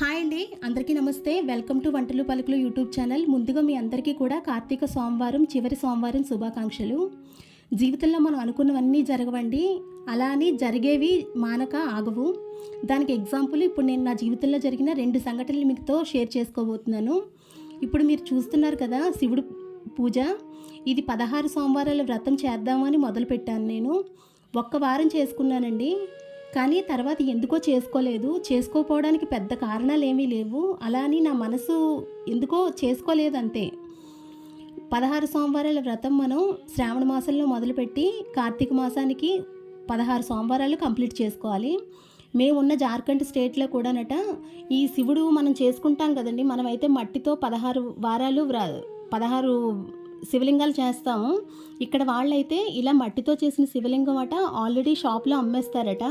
Hi అండి అందరికీ నమస్తే. వెల్కమ్ టు వంటలు పలుకులు యూట్యూబ్ ఛానల్. ముందుగా మీ అందరికీ కూడా కార్తీక సోమవారం చివరి సోమవారం శుభాకాంక్షలు. జీవితంలో మనం అనుకున్నవన్నీ జరగవండి. అలా అని జరిగేవి మానక ఆగవు. దానికి ఎగ్జాంపుల్ ఇప్పుడు నేను నా జీవితంలో జరిగిన రెండు సంఘటనలు మీతో షేర్ చేసుకోబోతున్నాను. ఇప్పుడు మీరు చూస్తున్నారు కదా శివుడు పూజ. ఇది పదహారు సోమవారాల వ్రతం చేద్దామని మొదలుపెట్టాను నేను. ఒక్క వారం చేసుకున్నానండి. కానీ తర్వాత ఎందుకో చేసుకోలేదు. చేసుకోపోవడానికి పెద్ద కారణాలు ఏమీ లేవు. అలా అని నా మనసు ఎందుకో చేసుకోలేదు అంతే పదహారు సోమవారాల వ్రతం మనం శ్రావణ మాసంలో మొదలుపెట్టి కార్తీక మాసానికి పదహారు సోమవారాలు కంప్లీట్ చేసుకోవాలి. మేమున్న జార్ఖండ్ స్టేట్లో కూడానట ఈ శివుడు మనం చేసుకుంటాం కదండి. మనమైతే మట్టితో పదహారు వారాలు వ్ర పదహారు శివలింగాలు చేస్తాము. ఇక్కడ వాళ్ళైతే ఇలా మట్టితో చేసిన శివలింగం అట ఆల్రెడీ షాప్లో అమ్మేస్తారట.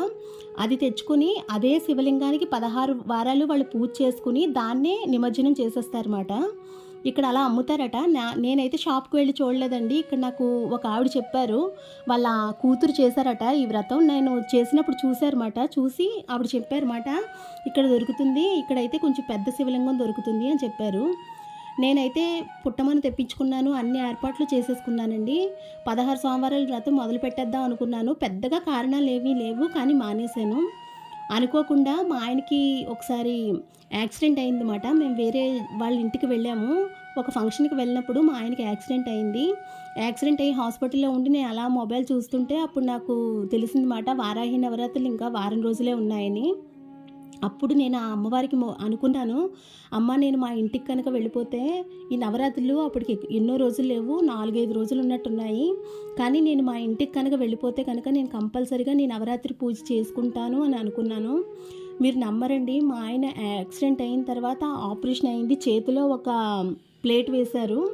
అది తెచ్చుకుని అదే శివలింగానికి పదహారు వారాలు వాళ్ళు పూజ చేసుకుని దాన్నే నిమజ్జనం చేసేస్తారన్నమాట. ఇక్కడ అలా అమ్ముతారట. నా నేనైతే షాప్కి వెళ్ళి చూడలేదండి. ఇక్కడ నాకు ఒక ఆవిడ చెప్పారు. వాళ్ళ కూతురు చేశారట ఈ వ్రతం. నేను చేసినప్పుడు చూశారన్నమాట. చూసి ఆవిడ చెప్పారన్నమాట. ఇక్కడ దొరుకుతుంది. ఇక్కడైతే కొంచెం పెద్ద శివలింగం దొరుకుతుంది అని చెప్పారు. నేనైతే పుట్టమని తెప్పించుకున్నాను అన్ని ఏర్పాట్లు చేసేసుకున్నానండి. పదహారు సోమవారాల వ్రతం మొదలు పెట్టేద్దాం అనుకున్నాను. పెద్దగా కారణాలు ఏమీ లేవు కానీ మానేశాను. అనుకోకుండా మా ఆయనకి ఒకసారి యాక్సిడెంట్ అయిందన్నమాట. మేము వేరే వాళ్ళ ఇంటికి వెళ్ళాము. ఒక ఫంక్షన్కి వెళ్ళినప్పుడు మా ఆయనకి యాక్సిడెంట్ అయింది. యాక్సిడెంట్ అయ్యి హాస్పిటల్లో ఉండి నేను అలా మొబైల్ చూస్తుంటే అప్పుడు నాకు తెలిసిందన్నమాట వారాహి నవరాత్రులు ఇంకా వారం రోజులే ఉన్నాయని. అప్పుడు నేను ఆ అమ్మవారికి మొ అనుకున్నాను అమ్మ నేను మా ఇంటికి కనుక వెళ్ళిపోతే ఈ నవరాత్రులు అప్పటికి ఎన్నో రోజులు లేవు నాలుగైదు రోజులు ఉన్నట్టున్నాయి. కానీ నేను మా ఇంటికి కనుక వెళ్ళిపోతే కనుక నేను కంపల్సరిగా నేను నవరాత్రి పూజ చేసుకుంటాను అని అనుకున్నాను. మీరు నమ్మరండి మా ఆయన యాక్సిడెంట్ అయిన తర్వాత ఆపరేషన్ అయింది. చేతిలో ఒక ప్లేట్ వేశారు.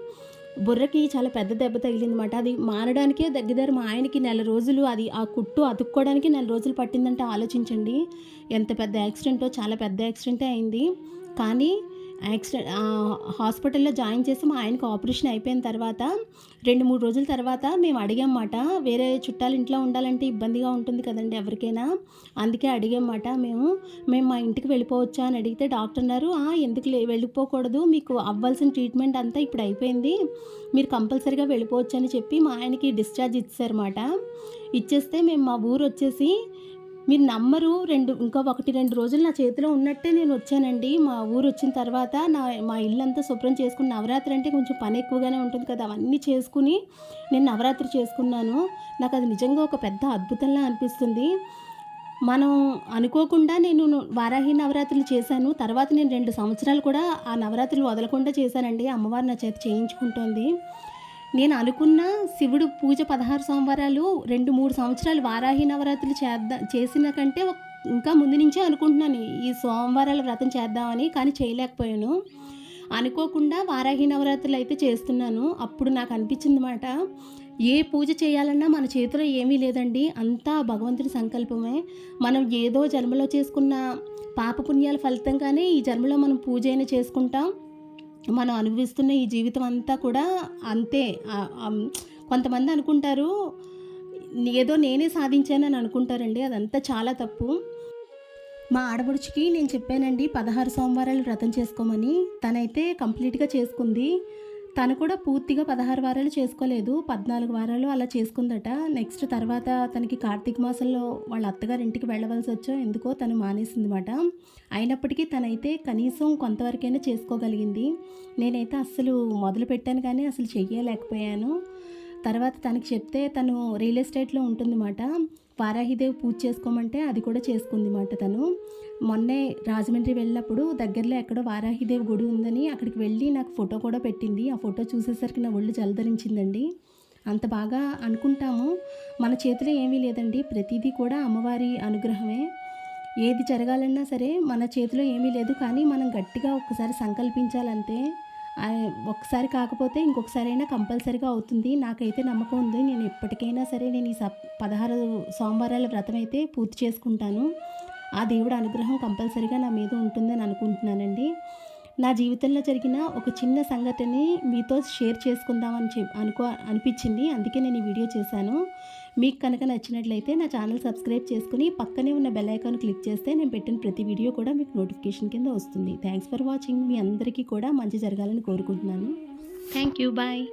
బుర్రకి చాలా పెద్ద దెబ్బ తగిలిందన్నమాట. అది మారడానికే దగ్గర మా ఆయనకి నెల రోజులు అది ఆ కుట్టు అతుక్కోవడానికి నెల రోజులు పట్టిందంటే ఆలోచించండి. ఎంత పెద్ద యాక్సిడెంటో చాలా పెద్ద యాక్సిడెంటే అయింది. కానీ యాక్సిడెంట్ హాస్పిటల్లో జాయిన్ చేసి మా ఆయనకు ఆపరేషన్ అయిపోయిన తర్వాత రెండు మూడు రోజుల తర్వాత మేము అడిగామాట వేరే చుట్టాలు ఇంట్లో ఉండాలంటే ఇబ్బందిగా ఉంటుంది కదండి ఎవరికైనా? అందుకే అడిగామాట మేము మేము మా ఇంటికి వెళ్ళిపోవచ్చా? అని అడిగితే డాక్టర్ అన్నారు ఎందుకు లే వెళ్ళిపోకూడదు మీకు అవ్వాల్సిన ట్రీట్మెంట్ అంతా ఇప్పుడు అయిపోయింది మీరు కంపల్సరీగా వెళ్ళిపోవచ్చు అని చెప్పి మా ఆయనకి డిశ్చార్జ్ ఇచ్చారన్నమాట. ఇచ్చేస్తే మేము మా ఊరు వచ్చేసి మీరు నమ్మరు రెండు ఇంకా ఒకటి రెండు రోజులు నా చేతిలో ఉన్నట్టే నేను వచ్చానండి. మా ఊరు వచ్చిన తర్వాత నా మా ఇల్లంతా శుభ్రం చేసుకుని నవరాత్రి అంటే కొంచెం పని ఎక్కువగానే ఉంటుంది కదా అవన్నీ చేసుకుని నేను నవరాత్రి చేసుకున్నాను. నాకు అది నిజంగా ఒక పెద్ద అద్భుతంలా అనిపిస్తుంది. మనం అనుకోకుండా నేను వారాహి నవరాత్రులు చేశాను. తర్వాత నేను రెండు సంవత్సరాలు కూడా ఆ నవరాత్రులు వదలకుండా చేశానండి. అమ్మవారు నా చేత చేయించుకుంటోంది. నేను అనుకున్న శివుడు పూజ పదహారు సోమవారాలు రెండు మూడు సంవత్సరాలు వారాహి నవరాత్రులు చేద్దాం చేసిన కంటే ఇంకా ముందు నుంచే అనుకుంటున్నాను. ఈ సోమవారాలు వ్రతం చేద్దామని కానీ చేయలేకపోయాను. అనుకోకుండా వారాహి నవరాత్రులు అయితే చేస్తున్నాను. అప్పుడు నాకు అనిపించింది మాట ఏ పూజ చేయాలన్నా మన చేతిలో ఏమీ లేదండి. అంతా భగవంతుడి సంకల్పమే. మనం ఏదో జన్మలో చేసుకున్న పాపపుణ్యాల ఫలితంగానే ఈ జన్మలో మనం పూజ అయినా చేసుకుంటాం. మనం అనుభవిస్తున్న ఈ జీవితం అంతా కూడా అంతే. కొంతమంది అనుకుంటారు ఏదో నేనే సాధించానని అనుకుంటారండి అదంతా చాలా తప్పు. మా ఆడబడుచుకి నేను చెప్పానండి పదహారు సోమవారాలు వ్రతం చేసుకోమని. తనైతే కంప్లీట్గా చేసుకుంది. తను కూడా పూర్తిగా పదహారు వారాలు చేసుకోలేదు. పద్నాలుగు వారాలు అలా చేసుకుందట. నెక్స్ట్ తర్వాత తనకి కార్తీక మాసంలో వాళ్ళ అత్తగారింటికి వెళ్ళవలసి వచ్చో ఎందుకో తను మానేసిందన్నమాట. అయినప్పటికీ తనైతే కనీసం కొంతవరకైనా చేసుకోగలిగింది. నేనైతే అస్సలు మొదలు పెట్టాను కానీ అసలు చెయ్యలేకపోయాను. తర్వాత తనకి చెప్తే తను రియల్ ఎస్టేట్లో ఉంటుందన్నమాట. వారాహిదేవి పూజ చేసుకోమంటే అది కూడా చేసుకుంది మాట తను. మొన్నే రాజమండ్రి వెళ్ళినప్పుడు దగ్గరలో ఎక్కడో వారాహిదేవి గుడి ఉందని అక్కడికి వెళ్ళి నాకు ఫోటో కూడా పెట్టింది. ఆ ఫోటో చూసేసరికి నా ఒళ్ళు జలధరించిందండి. అంత బాగా అనుకుంటాము. మన చేతిలో ఏమీ లేదండి. ప్రతిదీ కూడా అమ్మవారి అనుగ్రహమే. ఏది జరగాలన్నా సరే మన చేతిలో ఏమీ లేదు. కానీ మనం గట్టిగా ఒక్కసారి సంకల్పించాలంతే ఒకసారి కాకపోతే ఇంకొకసారి అయినా కంపల్సరీగా అవుతుంది. నాకైతే నమ్మకం ఉంది. నేను ఎప్పటికైనా సరే నేను ఈ సప్ పదహారు సోమవారాల వ్రతం అయితే పూర్తి చేసుకుంటాను. ఆ దేవుడి అనుగ్రహం కంపల్సరీగా నా మీద ఉంటుందని అనుకుంటున్నానండి. నా జీవితంలో జరిగిన ఒక చిన్న సంఘటనని మీతో షేర్ చేసుకుందామని చెప్ అనుకో అనిపించింది. అందుకే నేను ఈ వీడియో చేశాను. మీకు కనుక నచ్చినట్లయితే నా ఛానల్ సబ్స్క్రైబ్ చేసుకుని పక్కనే ఉన్న బెల్ ఐకాన్ క్లిక్ చేస్తే నేను పెట్టిన ప్రతి వీడియో కూడా మీకు నోటిఫికేషన్ కింద వస్తుంది. థ్యాంక్స్ ఫర్ వాచింగ్ మీ అందరికీ కూడా మంచి జరగాలని కోరుకుంటున్నాను. Thank you bye